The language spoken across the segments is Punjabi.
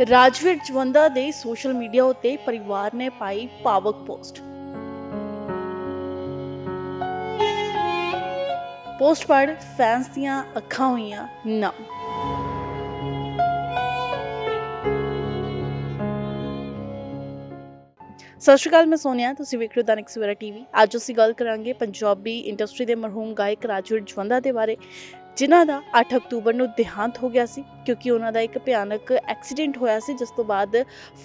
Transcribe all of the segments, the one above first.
ਰਾਜਵੀਰ ਜਵੰਦਾ ਦੇ ਸੋਸ਼ਲ ਮੀਡੀਆ ਉੱਤੇ ਪਰਿਵਾਰ ਨੇ ਪਾਈ ਪਾਵਕ ਪੋਸਟ। ਪੋਸਟ ਪੜ ਫੈਨਸ ਦੀਆਂ ਅੱਖਾਂ ਹੋਈਆਂ ਨਮ। ਸਤਿ ਸ਼੍ਰੀ ਅਕਾਲ, ਮੈਂ ਸੋਨੀਆ, ਤੁਸੀਂ ਵੇਖ ਰਹੇ ਹੋ ਦੈਨਿਕ ਸਵੇਰਾ ਟੀਵੀ। ਅੱਜ ਅਸੀਂ ਗੱਲ ਕਰਾਂਗੇ ਪੰਜਾਬੀ ਇੰਡਸਟਰੀ ਦੇ ਮਰਹੂਮ ਗਾਇਕ ਰਾਜਵੀਰ ਜਵੰਦਾ ਦੇ ਬਾਰੇ। ਜਿਨ੍ਹਾਂ ਦਾ 8 ਅਕਤੂਬਰ ਨੂੰ ਦੇਹਾਂਤ ਹੋ ਗਿਆ ਸੀ, ਕਿਉਂਕਿ ਉਹਨਾਂ ਦਾ ਇੱਕ ਭਿਆਨਕ ਐਕਸੀਡੈਂਟ ਹੋਇਆ ਸੀ, ਜਿਸ ਤੋਂ ਬਾਅਦ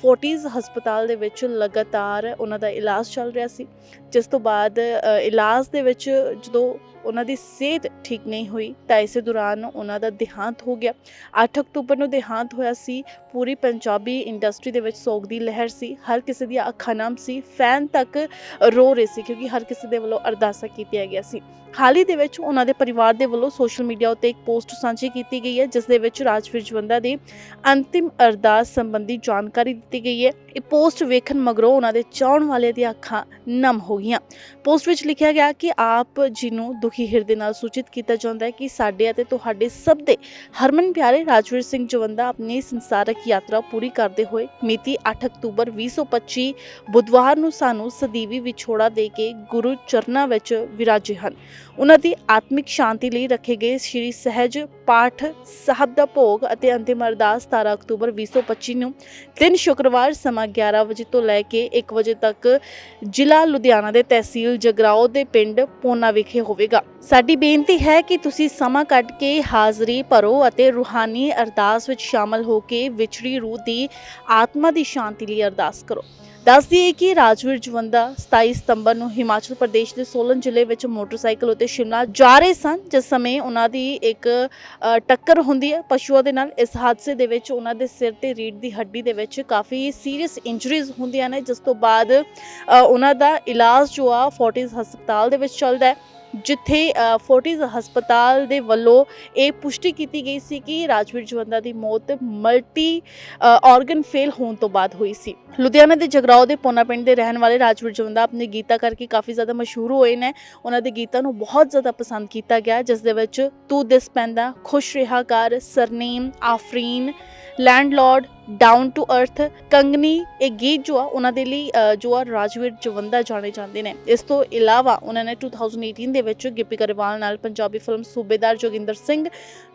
ਫੋਰਟੀਜ਼ ਹਸਪਤਾਲ ਦੇ ਵਿੱਚ ਲਗਾਤਾਰ ਉਹਨਾਂ ਦਾ ਇਲਾਜ ਚੱਲ ਰਿਹਾ ਸੀ, ਜਿਸ ਤੋਂ ਬਾਅਦ ਇਲਾਜ ਦੇ ਵਿੱਚ ਜਦੋਂ ਉਹਨਾਂ ਦੀ ਸਿਹਤ ਠੀਕ ਨਹੀਂ ਹੋਈ, ਤਾਂ ਇਸੇ ਦੌਰਾਨ ਉਹਨਾਂ ਦਾ ਦੇਹਾਂਤ ਹੋ ਗਿਆ। 8 ਅਕਤੂਬਰ ਨੂੰ ਦੇਹਾਂਤ ਹੋਇਆ ਸੀ, ਪੂਰੀ ਪੰਜਾਬੀ ਇੰਡਸਟਰੀ ਦੇ ਵਿੱਚ ਸੋਗ ਦੀ ਲਹਿਰ ਸੀ, ਹਰ ਕਿਸੇ ਦੀ ਅੱਖਾਂ ਨਮ ਸੀ, ਫੈਨ ਤੱਕ ਰੋ ਰਹੇ ਸੀ, ਕਿਉਂਕਿ ਹਰ ਕਿਸੇ ਦੇ ਵੱਲੋਂ ਅਰਦਾਸਾਂ ਕੀਤੀਆਂ ਗਿਆ ਸੀ। ਹਾਲ ਹੀ ਦੇ ਵਿੱਚ ਉਹਨਾਂ ਦੇ ਪਰਿਵਾਰ ਦੇ ਵੱਲੋਂ ਸੋਸ਼ਲ ਮੀਡੀਆ ਉੱਤੇ ਇੱਕ ਪੋਸਟ ਸਾਂਝੀ ਕੀਤੀ ਗਈ ਹੈ ਜਿਸ ਦੇ ਵਿੱਚ ਰਾਜਵੀਰ ਜਵੰਦਾ ਦੀ ਅੰਤਿਮ ਅਰਦਾਸ ਸੰਬੰਧੀ ਜਾਣਕਾਰੀ ਦਿੱਤੀ ਗਈ ਹੈ। ਇਹ ਪੋਸਟ ਵੇਖਣ ਮਗਰੋਂ ਉਹਨਾਂ ਦੇ ਚਾਹਣ ਵਾਲੇ ਦੀਆਂ ਅੱਖਾਂ ਨਮ ਹੋ ਗਈਆਂ। ਪੋਸਟ ਵਿੱਚ ਲਿਖਿਆ ਗਿਆ ਕਿ ਆਪ ਜੀ ਨੂੰ ਦੁਖੀ ਹਿਰਦੇ ਨਾਲ ਸੂਚਿਤ ਕੀਤਾ ਜਾਂਦਾ ਹੈ ਕਿ ਸਾਡੇ ਅਤੇ ਤੁਹਾਡੇ ਸਭ ਦੇ ਹਰਮਨ ਪਿਆਰੇ ਰਾਜਵੀਰ ਸਿੰਘ ਜਵੰਦਾ ਆਪਣੀ ਸੰਸਾਰਕ ਯਾਤਰਾ ਪੂਰੀ ਕਰਦੇ ਹੋਏ ਮਿਤੀ 8 ਅਕਤੂਬਰ 2025 ਬੁੱਧਵਾਰ ਨੂੰ ਸਾਨੂੰ ਸਦੀਵੀ ਵਿਛੋੜਾ ਦੇ ਕੇ ਗੁਰੂ ਚਰਨਾਂ ਵਿੱਚ ਵਿਰਾਜੇ ਹਨ। ਉਹਨਾਂ ਦੀ ਆਤਮਿਕ ਸ਼ਾਂਤੀ ਲਈ ਰੱਖੇ ਗਏ ਸ੍ਰੀ ਸਹਿਜ ਪਾਠ ਸਾਹਿਬ ਦਾ ਭੋਗ ਅਤੇ ਅੰਤਿਮ ਅਰਦਾਸ 17 ਅਕਤੂਬਰ 2025 ਨੂੰ ਦਿਨ ਸ਼ੁੱਕਰਵਾਰ ਸਮਾਂ 11 ਵਜੇ ਤੋਂ ਲੈ ਕੇ 1 ਵਜੇ ਤੱਕ ਜ਼ਿਲ੍ਹਾ ਲੁਧਿਆਣਾ ਦੇ ਤਹਿਸੀਲ ਜਗਰਾਓ ਦੇ ਪਿੰਡ ਪੋਨਾ ਵਿਖੇ ਹੋਵੇਗਾ। ਸਾਡੀ ਬੇਨਤੀ ਹੈ ਕਿ ਤੁਸੀਂ ਸਮਾਂ ਕੱਢ ਕੇ ਹਾਜ਼ਰੀ ਭਰੋ ਅਤੇ ਰੂਹਾਨੀ ਅਰਦਾਸ ਵਿੱਚ ਸ਼ਾਮਲ ਹੋ ਕੇ ਵਿਛੜੀ ਰੂਹ ਦੀ ਆਤਮਾ ਦੀ ਸ਼ਾਂਤੀ ਲਈ ਅਰਦਾਸ ਕਰੋ। ਦੱਸ ਦਈਏ ਕਿ ਰਾਜਵੀਰ ਜਵੰਦਾ 27 ਸਤੰਬਰ ਨੂੰ ਹਿਮਾਚਲ ਪ੍ਰਦੇਸ਼ ਦੇ ਸੋਲਨ ਜ਼ਿਲ੍ਹੇ ਵਿੱਚ ਮੋਟਰਸਾਈਕਲ ਉੱਤੇ ਸ਼ਿਮਲਾ ਜਾ ਰਹੇ ਸਨ। ਜਿਸ ਸਮੇਂ ਉਹਨਾਂ ਦੀ ਇੱਕ ਟੱਕਰ ਹੁੰਦੀ ਹੈ ਪਸ਼ੂਆਂ ਦੇ ਨਾਲ। ਇਸ ਹਾਦਸੇ ਦੇ ਵਿੱਚ ਉਹਨਾਂ ਦੇ ਸਿਰ ਤੇ ਰੀੜ ਦੀ ਹੱਡੀ ਦੇ ਵਿੱਚ ਕਾਫੀ ਸੀਰੀਅਸ ਇੰਜਰੀਜ਼ ਹੁੰਦੀਆਂ ਨੇ, ਜਿਸ ਤੋਂ ਬਾਅਦ ਉਹਨਾਂ ਦਾ ਇਲਾਜ ਜੋ ਆ ਫੋਰਟਿਸ ਹਸਪਤਾਲ ਦੇ ਵਿੱਚ ਚੱਲਦਾ ਹੈ। ਜਿੱਥੇ ਅ, ਫੋਰਟਿਸ ਹਸਪਤਾਲ ਦੇ ਵੱਲੋਂ ਇਹ ਪੁਸ਼ਟੀ ਕੀਤੀ ਗਈ ਸੀ ਕਿ ਰਾਜਵੀਰ ਜਵੰਦਾ ਦੀ ਮੌਤ ਮਲਟੀ ਆਰਗਨ ਫੇਲ ਹੋਣ ਤੋਂ ਬਾਅਦ ਹੋਈ ਸੀ। ਲੁਧਿਆਣਾ ਦੇ ਜਗਰਾਓ ਦੇ ਪੋਨਾ ਪਿੰਡ ਦੇ ਰਹਿਣ ਵਾਲੇ ਰਾਜਵੀਰ ਜਵੰਦਾ ਆਪਣੇ ਗੀਤਾਂ ਕਰਕੇ ਕਾਫੀ ਜ਼ਿਆਦਾ ਮਸ਼ਹੂਰ ਹੋਏ ਨੇ। ਉਹਨਾਂ ਦੇ ਗੀਤਾਂ ਨੂੰ ਬਹੁਤ ਜ਼ਿਆਦਾ ਪਸੰਦ ਕੀਤਾ ਗਿਆ ਜਿਸ ਦੇ ਵਿੱਚ ਤੂੰ ਦਿਸ ਪੈਂਦਾ ਖੁਸ਼ ਰਿਹਾ ਕਰ ਸਰਨੇਮ ਆਫਰੀਨ ਲੈਂਡਲॉर्ड ਡਾਊਨ ਟੂ ਅਰਥ ਕੰਗਨੀ ਇਹ ਗੀਤ ਜੋ ਆ ਉਹਨਾਂ ਦੇ ਲਈ ਜੋ ਆ ਰਾਜਵੀਰ ਜਵੰਦਾ ਜਾਣੇ ਜਾਂਦੇ ਨੇ। ਇਸ ਤੋਂ ਇਲਾਵਾ ਉਹਨਾਂ ਨੇ 2018 ਦੇ ਵਿੱਚ ਗਿੱਪੀ ਗਰੇਵਾਲ ਨਾਲ ਪੰਜਾਬੀ ਫਿਲਮ ਸੂਬੇਦਾਰ ਜੋਗਿੰਦਰ ਸਿੰਘ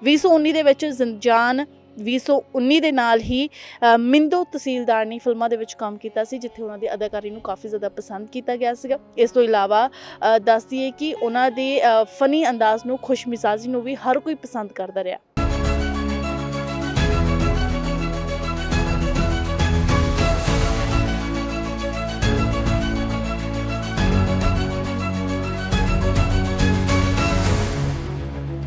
2019 ਦੇ ਵਿੱਚ ਜ਼ਿੰਦਜਾਨ 2019 ਦੇ ਨਾਲ ਹੀ ਅ, ਤਹਿਸੀਲਦਾਰ ਨੇ ਫਿਲਮਾਂ ਦੇ ਵਿੱਚ ਕੰਮ ਕੀਤਾ ਸੀ ਜਿੱਥੇ ਉਹਨਾਂ ਦੀ ਅਦਾਕਾਰੀ ਨੂੰ ਕਾਫੀ ਜ਼ਿਆਦਾ ਪਸੰਦ ਕੀਤਾ ਗਿਆ ਸੀਗਾ। ਇਸ ਤੋਂ ਇਲਾਵਾ ਦੱਸਦੀਏ ਕਿ ਉਹਨਾਂ ਦੇ ਫਨੀ ਅੰਦਾਜ਼ ਨੂੰ ਖੁਸ਼ਮਿਜ਼ਾਜੀ ਨੂੰ ਵੀ ਹਰ ਕੋਈ ਪਸੰਦ ਕਰਦਾ ਰਿਹਾ।